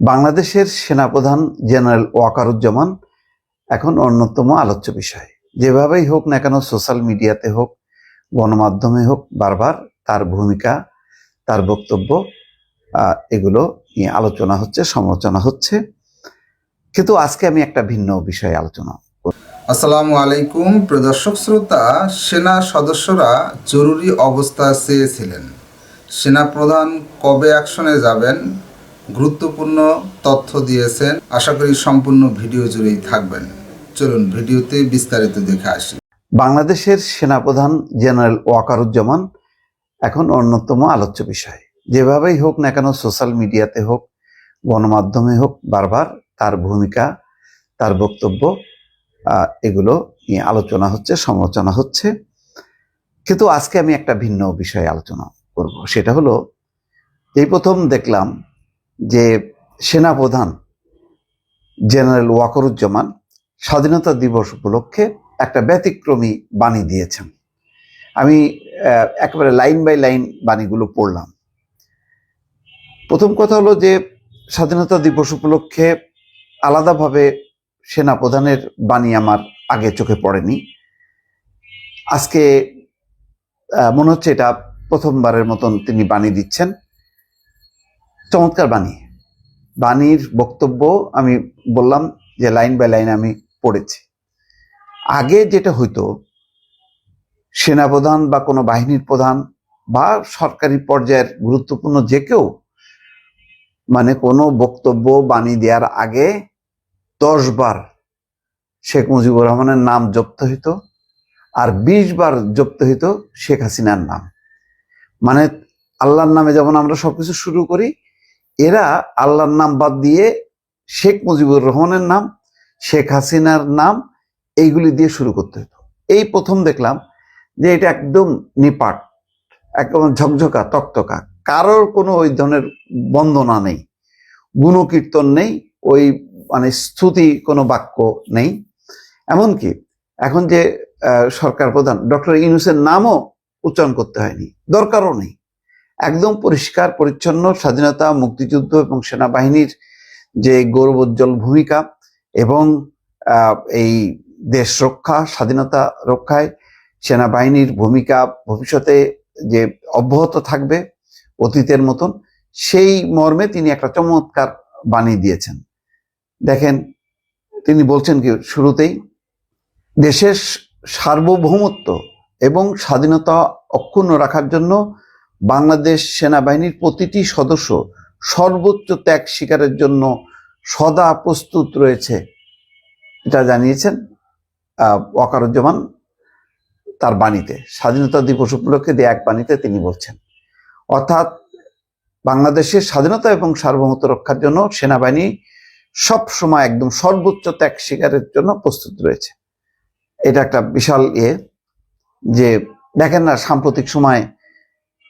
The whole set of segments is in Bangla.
বাংলাদেশের সেনাপ্রধান জেনারেল ওয়াকারুজ্জামান এখন অন্যতম আলোচ্য বিষয়। যেভাবেই হোক না কেন সোশ্যাল মিডিয়াতে হোক, গণমাধ্যমে হোক, বারবার তার ভূমিকা, তার বক্তব্য এগুলো নিয়ে আলোচনা হচ্ছে, সমালোচনা হচ্ছে। কিন্তু আজকে আমি একটা ভিন্ন বিষয়ে আলোচনা আসসালামু আলাইকুম, প্রদর্শক শ্রোতা, সেনা সদস্যরা জরুরি অবস্থা চেয়েছিলেন। সেনা প্রধান কবে অ্যাকশনে যাবেন? গুরুত্বপূর্ণ তথ্য দিয়েছেন। আশা করি সম্পূর্ণ ভিডিও জুড়েই থাকবেন। চলুন ভিডিওতে বিস্তারিত দেখে আসি। বাংলাদেশের সেনাপ্রধান জেনারেল ওয়াকারুজ্জামান এখন অন্যতম আলোচ্য বিষয়। যেভাবেই হোক না কেন সোশ্যাল মিডিয়াতে হোক, গণমাধ্যমে হোক, বারবার তার ভূমিকা, তার বক্তব্য এগুলো নিয়ে আলোচনা হচ্ছে, সমালোচনা হচ্ছে। কিন্তু আজকে আমি একটা ভিন্ন বিষয়ে আলোচনা করব। সেটা হলো, এই প্রথম দেখলাম যে সেনাপ্রধান জেনারেল ওয়াকরুজ্জামান স্বাধীনতা দিবস উপলক্ষে একটা ব্যতিক্রমী বাণী দিয়েছেন। আমি একেবারে লাইন বাই লাইন বাণীগুলো পড়লাম। প্রথম কথা হলো যে, স্বাধীনতা দিবস উপলক্ষে আলাদাভাবে সেনাপ্রধানের বাণী আমার আগে চোখে পড়েনি। আজকে মনে হচ্ছে এটা প্রথমবারের মতন তিনি বাণী দিচ্ছেন। চমৎকার বাণী। বাণীর বক্তব্য আমি বললাম যে লাইন বাই লাইন আমি পড়েছি। আগে যেটা হইতো, সেনাপ্রধান বা কোনো বাহিনীর প্রধান বা সরকারি পর্যায়ের গুরুত্বপূর্ণ যে কেউ মানে কোনো বক্তব্য, বাণী দেওয়ার আগে দশ বার শেখ মুজিবুর রহমানের নাম জপ্ত হইতো আর বিশ বার জপ্ত হইতো শেখ হাসিনার নাম। মানে আল্লাহর নামে যেমন আমরা সবকিছু শুরু করি এরা আল্লাহর নাম বাদ দিয়ে শেখ মুজিবুর রহমানের নাম, শেখ হাসিনার নাম, এইগুলি দিয়ে শুরু করতে হতো। এই প্রথম দেখলাম যে এটা একদম নিপাট, একদম ঝকঝকা, তক্তকা। কারোর কোনো ওই ধরনের বন্দনা নেই, গুণকীর্তন নেই, ওই মানে স্তুতি কোনো বাক্য নেই। এমনকি এখন যে সরকার প্রধান ডক্টর ইউনুসের নামও উচ্চারণ করতে হয়নি, দরকারও নেই। একদম পরিষ্কার, পরিচ্ছন্ন স্বাধীনতা, মুক্তিযুদ্ধ এবং সেনাবাহিনীর যে গৌরবোজ্জ্বল ভূমিকা এবং এই দেশ রক্ষা, স্বাধীনতা রক্ষায় সেনাবাহিনীর ভূমিকা ভবিষ্যতে যে অব্যাহত থাকবে অতীতের মতন, সেই মর্মে তিনি একটা চমৎকার বাণী দিয়েছেন। দেখেন, তিনি বলছেন কি শুরুতেই, দেশের সার্বভৌমত্ব এবং স্বাধীনতা অক্ষুণ্ণ রাখার জন্য বাংলাদেশ সেনাবাহিনীর প্রতিটি সদস্য সর্বোচ্চ ত্যাগ স্বীকারের জন্য সদা প্রস্তুত রয়েছে। এটা জানিয়েছেন ওয়াকারুজ্জামান তার বাণীতে। স্বাধীনতা দিবস উপলক্ষে দিয়ে এক বাণীতে তিনি বলছেন, অর্থাৎ বাংলাদেশের স্বাধীনতা এবং সার্বভৌমত্ব রক্ষার জন্য সেনাবাহিনী সব সময় একদম সর্বোচ্চ ত্যাগ শিকারের জন্য প্রস্তুত রয়েছে। এটা একটা বিশাল ইয়ে যে দেখেন না সাম্প্রতিক সময়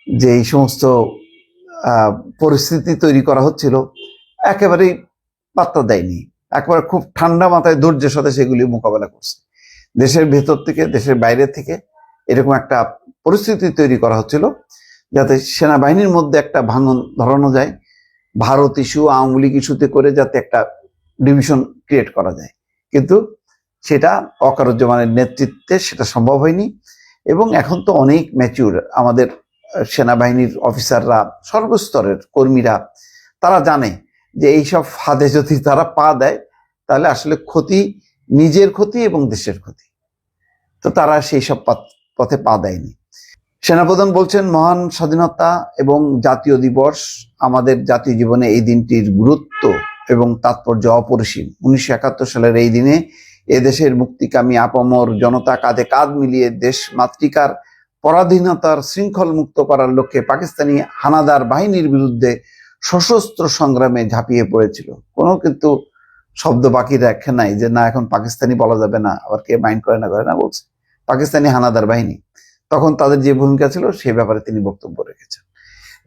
যে এই সমস্ত পরিস্থিতি তৈরি করা হচ্ছিল, একেবারেই পাত্তা দেয়নি। একবারে খুব ঠান্ডা মাথায় ধৈর্যের সাথে সেগুলি মোকাবেলা করছে। দেশের ভেতর থেকে, দেশের বাইরে থেকে এরকম একটা পরিস্থিতি তৈরি করা হচ্ছিল, যাতে সেনাবাহিনীর মধ্যে একটা ভাঙন ধরানো যায়, ভারত ইস্যু, আওয়ামী লীগ ইস্যুতে করে যাতে একটা ডিভিশন ক্রিয়েট করা যায়। কিন্তু সেটা অকারুজ্জামানের নেতৃত্বে সেটা সম্ভব হয়নি এবং এখন তো অনেক ম্যাচিউর আমাদের সেনাবাহিনীর অফিসাররা, সর্বস্তরের কর্মীরা, তারা জানে যে এইসব ফাঁদে যদি তারা পা দেয়, তাহলে আসলে ক্ষতি নিজের ক্ষতি এবং দেশের ক্ষতি। তো তারা সেই সব পথ- পা দেয়নি। সেনাপ্রধান বলছেন, মহান স্বাধীনতা এবং জাতীয় দিবস আমাদের জাতীয় জীবনে এই দিনটির গুরুত্ব এবং তাৎপর্য অপরিসীম। উনিশশো একাত্তর সালের এই দিনে এদেশের মুক্তিকামী, আপামর জনতা কাঁধে কাঁধ মিলিয়ে দেশ মাতৃকার পরাধীনতার শৃঙ্খল মুক্ত করার লক্ষ্যে পাকিস্তানি হানাদার বাহিনীর বিরুদ্ধে সশস্ত্র সংগ্রামে ঝাঁপিয়ে পড়েছিল। কোনো কিন্তু শব্দ বাকি রাখে নাই যে, না, এখন পাকিস্তানি বলা যাবে না, আবার কে মাইন্ড করে না করে না, বলছে। পাকিস্তানি হানাদার বাহিনী। তখন তাদের যে ভূমিকা ছিল, সে ব্যাপারে তিনি বক্তব্য রেখেছেন।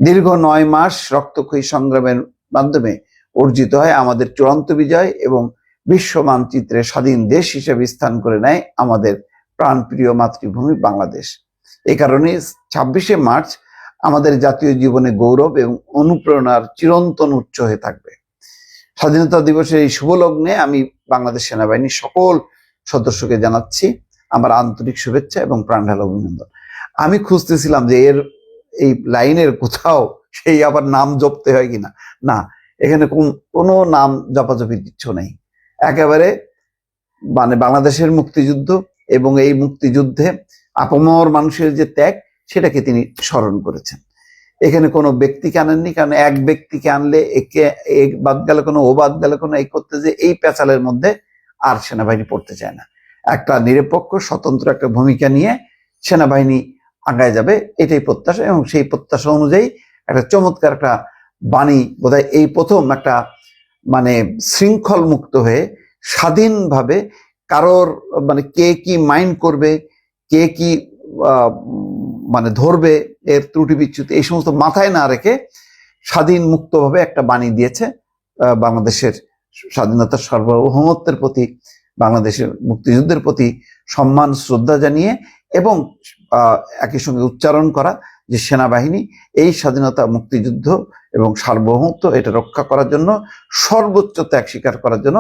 দীর্ঘ নয় মাস রক্তক্ষয়ী সংগ্রামের মাধ্যমে অর্জিত হয় আমাদের চূড়ান্ত বিজয় এবং বিশ্ব মানচিত্রে স্বাধীন দেশ হিসেবে স্থান করে নেয় আমাদের প্রাণপ্রিয় মাতৃভূমি বাংলাদেশ। এই কারণে ছাব্বিশে মার্চ আমাদের জাতীয় জীবনে গৌরব এবং অনুপ্রেরণার চিরন্তন উচ্চ হয়ে থাকবে। স্বাধীনতা দিবসের এই শুভ লগ্নে আমি বাংলাদেশ সেনাবাহিনীর সকল সদস্যকে জানাচ্ছি আমার আন্তরিক শুভেচ্ছা এবং প্রাণঢাল অভিনন্দন। আমি খুঁজতেছিলাম যে এর এই লাইনের কোথাও সেই আবার নাম জপতে হয় কিনা। না, এখানে কোন- কোনো নাম জপাজপির কিচ্ছু নেই। একেবারে মানে বাংলাদেশের মুক্তিযুদ্ধ এবং এই মুক্তিযুদ্ধে আপমর মানুষের যে ত্যাগ, সেটাকে তিনি স্মরণ করেছেন। এখানে কোনো ব্যক্তিকে আনেননি, কারণ এক ব্যক্তিকে আনলে একে এক বাদ গেলে কোনো, ও বাদ গেলে কোনো, এই করতে যে এই পেঁচালের মধ্যে আর সেনাবাহিনী পড়তে চায় না। একটা নিরপেক্ষ, স্বতন্ত্র একটা ভূমিকা নিয়ে সেনাবাহিনী আগায় যাবে, এটাই প্রত্যাশা, এবং সেই প্রত্যাশা অনুযায়ী একটা চমৎকার একটা বাণী বোধহয় এই প্রথম একটা মানে শৃঙ্খল মুক্ত হয়ে স্বাধীনভাবে কারোর মানে কে কি মাইন্ড করবে কে কি মানে ধরবে এর ত্রুটি বিচ্যুতি, এই সমস্ত মাথায় না রেখে স্বাধীন মুক্তভাবে একটা বাণী দিয়েছে বাংলাদেশের স্বাধীনতার সার্বভৌমত্বের প্রতি, বাংলাদেশের মুক্তিযুদ্ধের প্রতি সম্মান, শ্রদ্ধা জানিয়ে এবং একই সঙ্গে উচ্চারণ করা যে সেনাবাহিনী এই স্বাধীনতা মুক্তিযুদ্ধ এবং সার্বভৌমত্ব এটা রক্ষা করার জন্য, সর্বোচ্চ ত্যাগ স্বীকার করার জন্য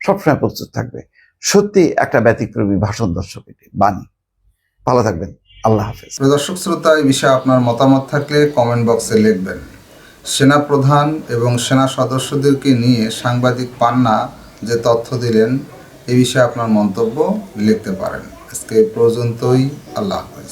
সবসময় প্রস্তুত থাকবে। সত্যি একটা ব্যতিক্রমী ভাষণ, দর্শক, এটি বাণী। ভালো থাকবেন। আল্লাহ হাফেজ। দর্শক, শ্রোতা, এই বিষয়ে আপনার মতামত থাকলে কমেন্ট বক্সে লিখবেন। সেনা প্রধান এবং সেনা সদস্যদেরকে নিয়ে সাংবাদিক পান্না যে তথ্য দিলেন, এ বিষয়ে আপনার মন্তব্য লিখতে পারেন। আজকে পর্যন্তই। আল্লাহ হাফেজ।